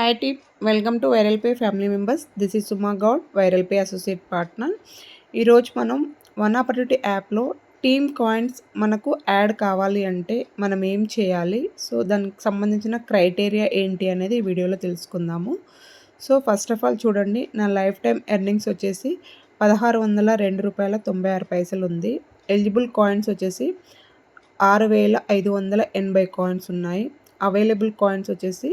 Hi T welcome to Viral Pay family members this is Suma Goud Viral Pay associate partner ఈరోజు మనం one opportunity యాప్లో team coins మనకు add కావాలి అంటే మనం ఏం చేయాలి? సో దానికి సంబంధించిన క్రైటీరియా ఏంటి అనేది ఈ వీడియోలో తెలుసుకుందాము. సో ఫస్ట్ ఆఫ్ ఆల్ చూడండి నా లైఫ్ టైం ఎర్నింగ్స్ వచ్చేసి పదహారు వందల రెండు రూపాయల తొంభై ఆరు పైసలు ఉంది. ఎలిజిబుల్ కాయిన్స్ వచ్చేసి ఆరు వేల ఐదు వందల ఎనభై కాయిన్స్ ఉన్నాయి. అవైలబుల్ కాయిన్స్ వచ్చేసి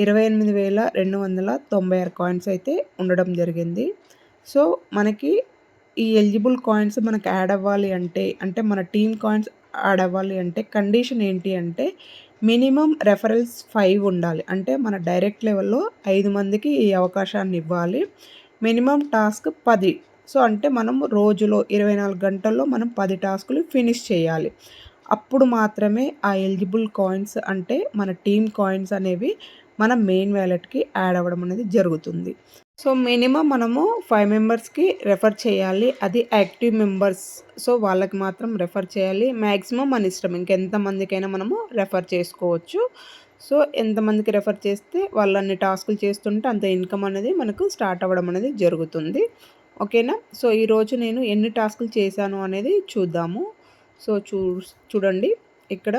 ఇరవై ఎనిమిది వేల రెండు వందల తొంభై ఆరు కాయిన్స్ అయితే ఉండడం జరిగింది. సో మనకి ఈ ఎలిజిబుల్ కాయిన్స్ మనకు యాడ్ అవ్వాలి అంటే అంటే మన టీమ్ కాయిన్స్ యాడ్ అవ్వాలి అంటే కండిషన్ ఏంటి అంటే మినిమం రెఫరెన్స్ ఫైవ్ ఉండాలి. అంటే మన డైరెక్ట్ లెవెల్లో ఐదు మందికి ఈ అవకాశాన్ని ఇవ్వాలి. మినిమం టాస్క్ పది. సో అంటే మనం రోజులో ఇరవై నాలుగు గంటల్లో మనం పది టాస్కులు ఫినిష్ చేయాలి. అప్పుడు మాత్రమే ఆ ఎలిజిబుల్ కాయిన్స్ అంటే మన టీమ్ కాయిన్స్ అనేవి మన మెయిన్ వ్యాలెట్కి యాడ్ అవ్వడం అనేది జరుగుతుంది. సో మినిమం మనము ఫైవ్ మెంబర్స్కి రెఫర్ చేయాలి. అది యాక్టివ్ మెంబర్స్ సో వాళ్ళకి మాత్రం రెఫర్ చేయాలి. మ్యాక్సిమం మన ఇష్టం. ఇంకెంతమందికైనా మనము రెఫర్ చేసుకోవచ్చు. సో ఎంతమందికి రెఫర్ చేస్తే వాళ్ళన్ని టాస్కులు చేస్తుంటే అంత ఇన్కమ్ అనేది మనకు స్టార్ట్ అవ్వడం అనేది జరుగుతుంది. ఓకేనా సో ఈరోజు నేను ఎన్ని టాస్కులు చేశాను అనేది చూద్దాము. సో చూ చూడండి. ఇక్కడ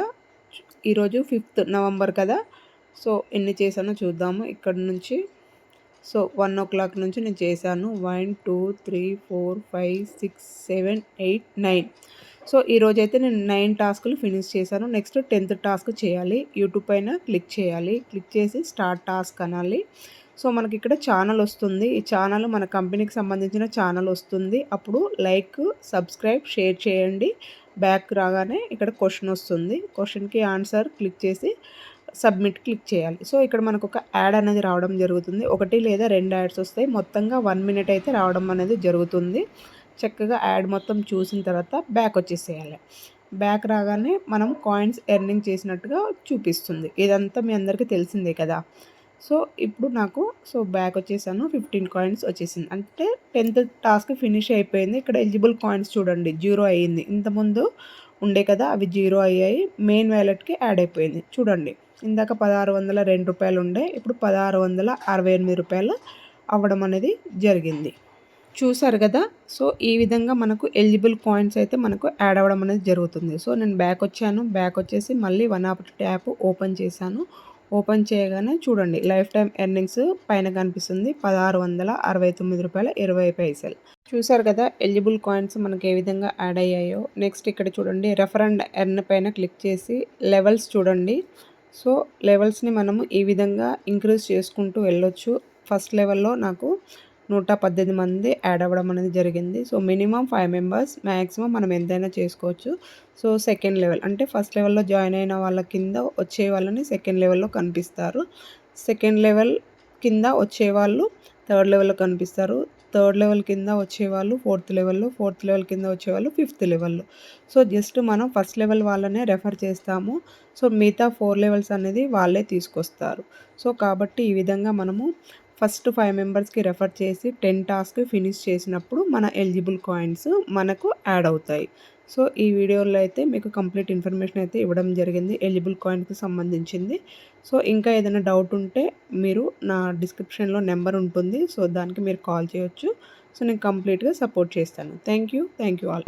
ఈరోజు ఫిఫ్త్ నవంబర్ కదా? సో ఎన్ని చేశానో చూద్దాము ఇక్కడ నుంచి. సో వన్ ఓ క్లాక్ నుంచి నేను చేశాను. One two three four five six seven eight nine. So ఈరోజు అయితే నేను నైన్ టాస్కులు ఫినిష్ చేశాను. నెక్స్ట్ టెన్త్ టాస్క్ చేయాలి. యూట్యూబ్ పైన క్లిక్ చేయాలి. క్లిక్ చేసి స్టార్ట్ టాస్క్ అనాలి. సో మనకి ఇక్కడ ఛానల్ వస్తుంది. ఈ ఛానల్ మన కంపెనీకి సంబంధించిన ఛానల్ వస్తుంది. అప్పుడు లైక్ సబ్స్క్రైబ్ షేర్ చేయండి. బ్యాక్ రాగానే ఇక్కడ క్వశ్చన్ వస్తుంది. క్వశ్చన్కి ఆన్సర్ క్లిక్ చేసి సబ్మిట్ క్లిక్ చేయాలి. సో ఇక్కడ మనకు ఒక యాడ్ అనేది రావడం జరుగుతుంది. ఒకటి లేదా రెండు యాడ్స్ వస్తాయి. మొత్తంగా వన్ మినిట్ అయితే రావడం అనేది జరుగుతుంది. చక్కగా యాడ్ మొత్తం చూసిన తర్వాత బ్యాక్ వచ్చేసేయాలి. బ్యాక్ రాగానే మనం కాయిన్స్ ఎర్నింగ్ చేసినట్టుగా చూపిస్తుంది. ఇదంతా మీ అందరికీ తెలిసిందే కదా. సో ఇప్పుడు నాకు సో బ్యాక్ వచ్చేసాను. ఫిఫ్టీన్ కాయిన్స్ వచ్చేసింది. అంటే టెన్త్ టాస్క్ ఫినిష్ అయిపోయింది. ఇక్కడ ఎలిజిబుల్ కాయిన్స్ చూడండి. జీరో అయ్యింది ఇంతకుముందు ఉండే కదా అవి జీరో అయ్యాయి. మెయిన్ వ్యాలెట్కి యాడ్ అయిపోయింది. చూడండి. ఇందాక పదహారు వందల రెండు రూపాయలు ఉండే ఇప్పుడు పదహారు వందల అరవై ఎనిమిది రూపాయలు అవ్వడం అనేది జరిగింది. చూసారు కదా? సో ఈ విధంగా మనకు ఎలిజిబుల్ కాయిన్స్ అయితే మనకు యాడ్ అవ్వడం అనేది జరుగుతుంది. సో నేను బ్యాక్ వచ్చాను. బ్యాక్ వచ్చేసి మళ్ళీ వన్ ఆఫ్ ట్యాప్ ఓపెన్ చేశాను. ఓపెన్ చేయగానే చూడండి లైఫ్ టైం ఎర్నింగ్స్ పైన కనిపిస్తుంది పదహారు వందల అరవై తొమ్మిది రూపాయల ఇరవై పైసలు. చూసారు కదా? ఎలిజిబుల్ కాయిన్స్ మనకి ఏ విధంగా యాడ్ అయ్యాయో? నెక్స్ట్ ఇక్కడ చూడండి రెఫరెండ్ ఎర్న్ పైన క్లిక్ చేసి లెవెల్స్ చూడండి. సో లెవెల్స్ని మనము ఈ విధంగా ఇంక్రీజ్ చేసుకుంటూ వెళ్ళొచ్చు. ఫస్ట్ లెవెల్లో నాకు నూట పద్దెనిమిది మంది యాడ్ అవ్వడం అనేది జరిగింది. So minimum five members maximum మనం ఎంతైనా చేసుకోవచ్చు. సో సెకండ్ లెవెల్ అంటే ఫస్ట్ లెవెల్లో జాయిన్ అయిన వాళ్ళ కింద వచ్చే వాళ్ళని సెకండ్ లెవెల్లో కనిపిస్తారు. సెకండ్ లెవెల్ కింద వచ్చే వాళ్ళు థర్డ్ లెవెల్లో కనిపిస్తారు. థర్డ్ లెవెల్ కింద వచ్చేవాళ్ళు ఫోర్త్ లెవెల్లో ఫోర్త్ లెవెల్ కింద వచ్చేవాళ్ళు ఫిఫ్త్ లెవెల్లో. సో జస్ట్ మనం ఫస్ట్ లెవెల్ వాళ్ళనే రెఫర్ చేస్తాము. సో మిగతా ఫోర్ లెవెల్స్ అనేది వాళ్ళే తీసుకొస్తారు. సో కాబట్టి ఈ విధంగా మనము ఫస్ట్ ఫైవ్ మెంబర్స్కి రెఫర్ చేసి టెన్ టాస్క్ ఫినిష్ చేసినప్పుడు మన ఎలిజిబుల్ కాయిన్స్ మనకు యాడ్ అవుతాయి. సో ఈ వీడియోలో అయితే మీకు కంప్లీట్ ఇన్ఫర్మేషన్ అయితే ఇవ్వడం జరిగింది ఎలిజిబుల్ కాయిన్కి సంబంధించింది. సో ఇంకా ఏదైనా డౌట్ ఉంటే మీరు నా డిస్క్రిప్షన్లో నెంబర్ ఉంటుంది సో దానికి మీరు కాల్ చేయొచ్చు. సో నేను కంప్లీట్గా సపోర్ట్ చేస్తాను. Thank you thank you all